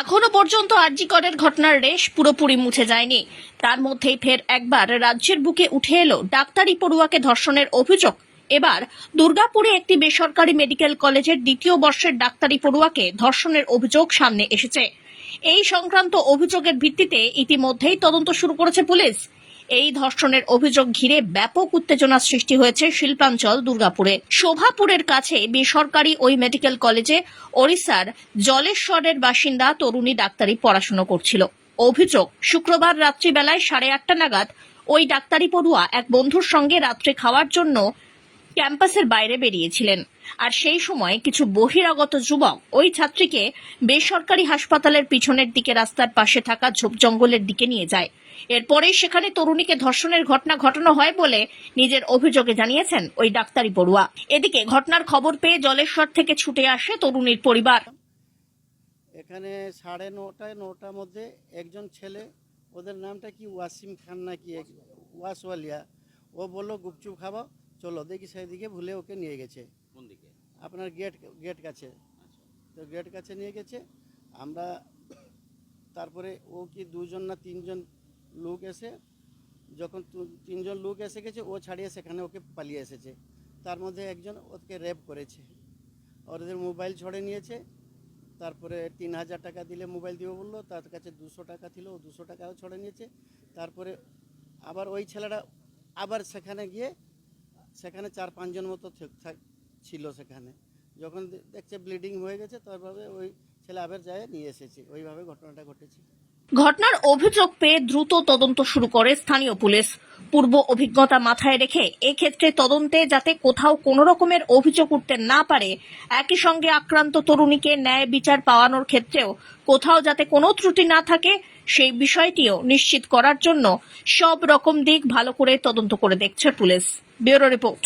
এখনও পর্যন্ত আরজিকরের ঘটনার রেশ পুরোপুরি মুছে যায়নি। তার মধ্যেই ফের একবার রাজ্যের বুকে উঠে এলো ডাক্তারি পড়ুয়াকে ধর্ষণের অভিযোগ। এবার দুর্গাপুরে একটি বেসরকারি মেডিকেল কলেজের দ্বিতীয় বর্ষের ডাক্তারি পড়ুয়াকে ধর্ষণের অভিযোগ সামনে এসেছে। এই সংক্রান্ত অভিযোগের ভিত্তিতে ইতিমধ্যেই তদন্ত শুরু করেছে পুলিশ। এই ধর্ষণের অভিযোগ ঘিরে ব্যাপক উত্তেজনা সৃষ্টি হয়েছে শিল্পাঞ্চল দুর্গাপুরে। শোভাপুরের কাছে বেসরকারি ওই মেডিকেল কলেজে ওড়িশার জলেশ্বরের বাসিন্দা তরুণী ডাক্তারি পড়াশুনো করছিল। অভিযোগ, শুক্রবার রাত্রিবেলায় সাড়ে আটটা নাগাদ ওই ডাক্তারি পড়ুয়া এক বন্ধুর সঙ্গে রাত্রে খাওয়ার জন্য ক্যাম্পাসের বাইরে বেরিয়েছিলেন। আর সেই সময় কিছু বহিরাগত যুবক ওই ছাত্রীকে বেসরকারি হাসপাতালের পিছনের দিকে রাস্তার পাশে থাকা ঝোপ জঙ্গলের দিকে নিয়ে যায়। এরপরেই সেখানে তরুণীকে ধর্ষণের ঘটনা ঘটানো হয় বলে নিজের অভিযোগে জানিয়েছেন ওই ডাক্তারি পড়ুয়া। এদিকে ঘটনার খবর পেয়ে জলেশ্বর থেকে ছুটে আসে তরুণীর পরিবার। এখানে সাড়ে নটায়, নটার মধ্যে একজন ছেলে, ওদের নামটা কি? ওয়াসিম খান না কি এক- ওয়াসওয়ালিয়া। ও বলল, গুপচুপ খাব। চলো দেখি সেদিকে ভুলে ওকে নিয়ে গেছে। কোন দিকে? আপনার গেট গেট কাছে। তো গেট কাছে নিয়ে গেছে। আমরা তারপরে ও কি দুজন না তিনজন লোক এসে যখন তিনজন লোক এসে গেছে ও ছাড়িয়ে সেখানে ওকে পালিয়ে এসেছে। তার মধ্যে একজন ওকে রেপ করেছে। ওদের মোবাইল ছড়ে নিয়েছে। তারপরে তিন হাজার টাকা দিলে মোবাইল দিব বলল তার কাছে দুশো টাকা ছিল ও দুশো টাকাও ছড়ে নিয়েছে। তারপরে আবার ওই ছেলেটা আবার সেখানে গিয়ে সেখানে চার পাঁচজন মতো ছিল সেখানে। যখন দেখছে ব্লিডিং হয়ে গেছে তারপরে ওই ছেলে আবার যায় নিয়ে এসেছে। ওইভাবে ঘটনাটা ঘটেছে। ঘটনার অভিযোগ পেয়ে দ্রুত তদন্ত শুরু করে স্থানীয় পুলিশ। পূর্ব অভিজ্ঞতা মাথায় রেখে এক্ষেত্রে তদন্তে যাতে কোথাও কোনো রকমের অভিযোগ উঠতে না পারে, একই সঙ্গে আক্রান্ত তরুণীকে ন্যায় বিচার পাওয়ানোর ক্ষেত্রেও কোথাও যাতে কোনো ত্রুটি না থাকে, সেই বিষয়টিও নিশ্চিত করার জন্য সব রকম দিক ভালো করে তদন্ত করে দেখছে পুলিশ। Bureau report.